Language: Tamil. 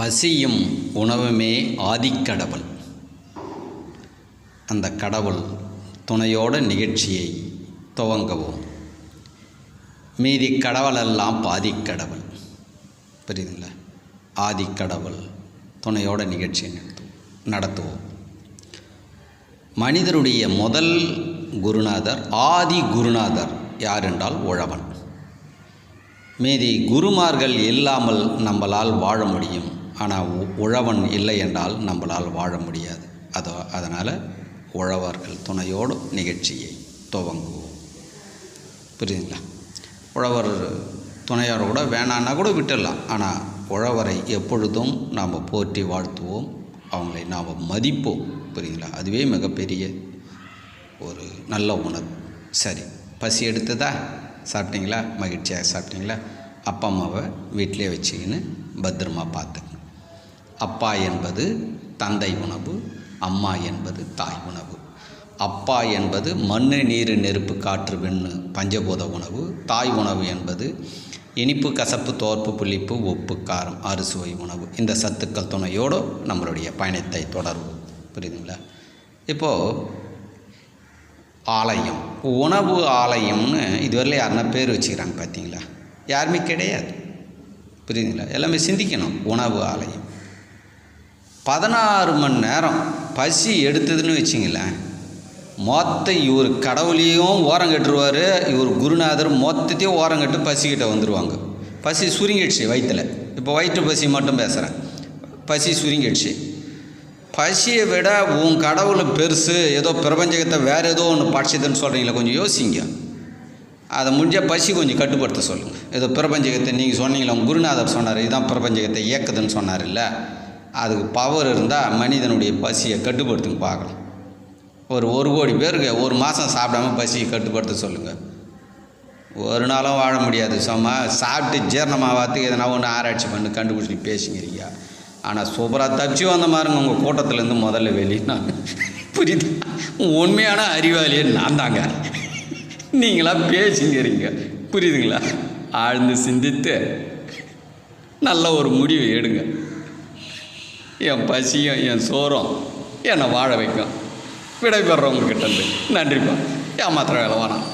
பசியும் உணவுமே ஆதிக்கடவுள். அந்த கடவுள் துணையோட நிகழ்ச்சியை துவங்கவும். மீதி கடவுளெல்லாம் பாதிக்கடவுள். புரியுதுங்களா? ஆதிக்கடவுள் துணையோட நிகழ்ச்சியை நடத்துவோம். நடத்துவோம். மனிதருடைய முதல் குருநாதர் ஆதி குருநாதர் யார் என்றால் உழவன். மீதி குருமார்கள் இல்லாமல் நம்மளால் வாழ முடியும். ஆனால் உ- உழவன் இல்லை என்றால் நம்மளால் வாழ முடியாது. அதோ அதனால் உழவர்கள் துணையோடு நிகழ்ச்சியை துவங்குவோம். புரியுதுங்களா? உழவர் துணையோடு கூட வேணான்னா கூட விட்டுடலாம். ஆனால் உழவரை எப்பொழுதும் நாம் போற்றி வாழ்த்துவோம். அவங்களை நாம் மதிப்போம். புரியுங்களா அதுவே மிகப்பெரிய ஒரு நல்ல உணர்வு. சரி பசி எடுத்ததா? சாப்பிட்டீங்களா? மகிழ்ச்சியாக சாப்பிட்டீங்களா? அப்பா அம்மாவை வீட்டிலே வச்சுக்கின்னு பத்திரமா பார்த்துக்கணும். அப்பா என்பது தந்தை உணவு அம்மா என்பது தாய் உணவு. அப்பா என்பது மண்ணு நீர் நெருப்பு காற்று விண்ணு பஞ்சபூத உணவு. தாய் உணவு என்பது இனிப்பு கசப்பு தோற்பு புளிப்பு உப்பு காரம் அறுசுவை உணவு. இந்த சத்துக்கள் துணையோடு நம்மளுடைய பயணத்தை தொடர்வோம். புரியுதுங்களா? இப்போது ஆலயம். உணவு ஆலயம்னு இதுவரையில யாருன்னா பேர் வச்சுக்கிறாங்க பார்த்தீங்களா யாருமே கிடையாது. புரியுதுங்களா? எல்லாமே சிந்திக்கணும். உணவு ஆலயம். பதினாறு மணி நேரம் பசி எடுத்ததுன்னு வச்சிங்களேன். மொத்த இவர் கடவுளையும் ஓரம் கட்டுருவார் இவர் குருநாதர் மொத்தத்தையும் ஓரம் கட்டு பசிக்கிட்ட வந்துடுவாங்க பசி சுருங்கிடுச்சு வயிற்றில் இப்போ வயிற்று பசி மட்டும் பேசுகிறேன் பசி சுருங்கிடுச்சு. பசியை விட உன் கடவுள் பெருசு ஏதோ பிரபஞ்சகத்தை வேறு ஏதோ ஒன்று படைச்சதுன்னு சொல்கிறீங்களா கொஞ்சம் யோசிங்க. அதை முடிஞ்சால் பசி கொஞ்சம் கட்டுப்படுத்த சொல்லுங்கள் ஏதோ பிரபஞ்சகத்தை நீங்கள் சொன்னீங்களா உங்கள் குருநாதர் சொன்னார் இதுதான் பிரபஞ்சகத்தை இயக்குதுன்னு சொன்னார் இல்லை அதுக்கு பவர் இருந்தால் மனிதனுடைய பசியை கட்டுப்படுத்துங்க பார்க்கலாம். ஒரு ஒரு கோடி பேருக்கு ஒரு மாதம் சாப்பிடாம பசியை கட்டுப்படுத்த சொல்லுங்கள் ஒரு நாளும் வாழ முடியாது சும்மா சாப்பிட்டு ஜீரணமாகத்துக்கு எதனா ஒன்று ஆராய்ச்சி பண்ணி கண்டுபிடிச்சி பேசுங்கிறீங்க ஆனால் சூப்பராக தப்பிச்சு வந்த மாதிரிங்க உங்கள் கூட்டத்துலேருந்து முதல்ல வெளியே நான் புரியுது உண்மையான அறிவாளியே நான் தாங்க. நீங்களாம் பேசுங்கிறீங்க புரியுதுங்களா? ஆழ்ந்து சிந்தித்து நல்ல ஒரு முடிவு எடுங்க. என் பசியும் என் சோறும் என்னை வாழ வைக்கும். விடைபெறவங்க கிட்ட இருந்து. நன்றிப்பா. ஏமாத்திர வேலை வேணாம்.